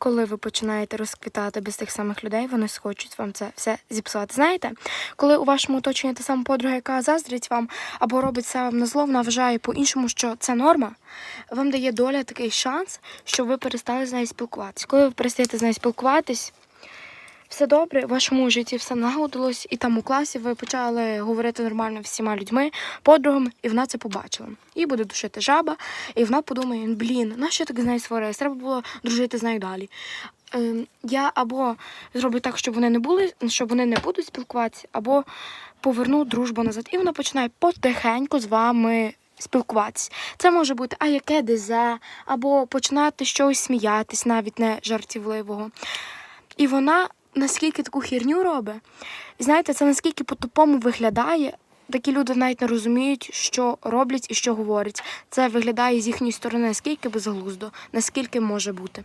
коли ви починаєте розквітати без тих самих людей, вони схочуть вам це все зіпсувати. Знаєте, коли у вашому оточенні та сама подруга, яка заздрить вам або робить це вам на зло, вона вважає по-іншому, що це норма, вам дає доля такий шанс, щоб ви перестали з нею спілкуватися. Коли ви перестаєте з нею спілкуватись, все добре, в вашому житті все налагодилось, і там у класі ви почали говорити нормально всіма людьми, подругами, і вона це побачила. І буде душити жаба, і вона подумає: блін, нащо я так з нею сварилась? Треба було дружити з нею далі. Ем, я або зроблю так, щоб вони не були, щоб вони не будуть спілкуватися, або поверну дружбу назад. І вона починає потихеньку з вами спілкуватися. Це може бути а яке дезе, або починати щось сміятись, навіть не жартівливого. І вона наскільки таку херню робить. Знаєте, це наскільки по-тупому виглядає. Такі люди навіть не розуміють, що роблять і що говорять. Це виглядає з їхньої сторони наскільки безглуздо, наскільки може бути.